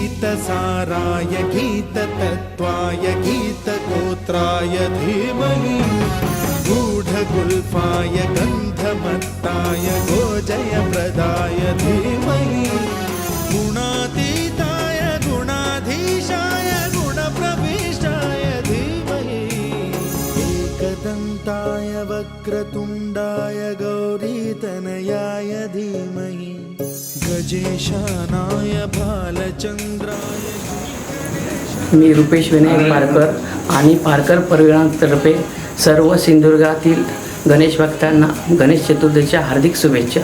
गीतसाराय गीततत्त्वाय गीतगोत्राय धीमहि। गूढगुल्फाय गन्धमत्ताय गोजयप्रदाय धीमहि। वक्रतुण्डाय गौरीतनयाय धीमहि गजेशानाय बालचन्द्राय मी रुपेश विनायक पारकर आणि पारकर परिवारातर्फे सर्व सिंधुदुर्गातील गणेश भक्तांना गणेश चतुर्थीच्या हार्दिक शुभेच्छा.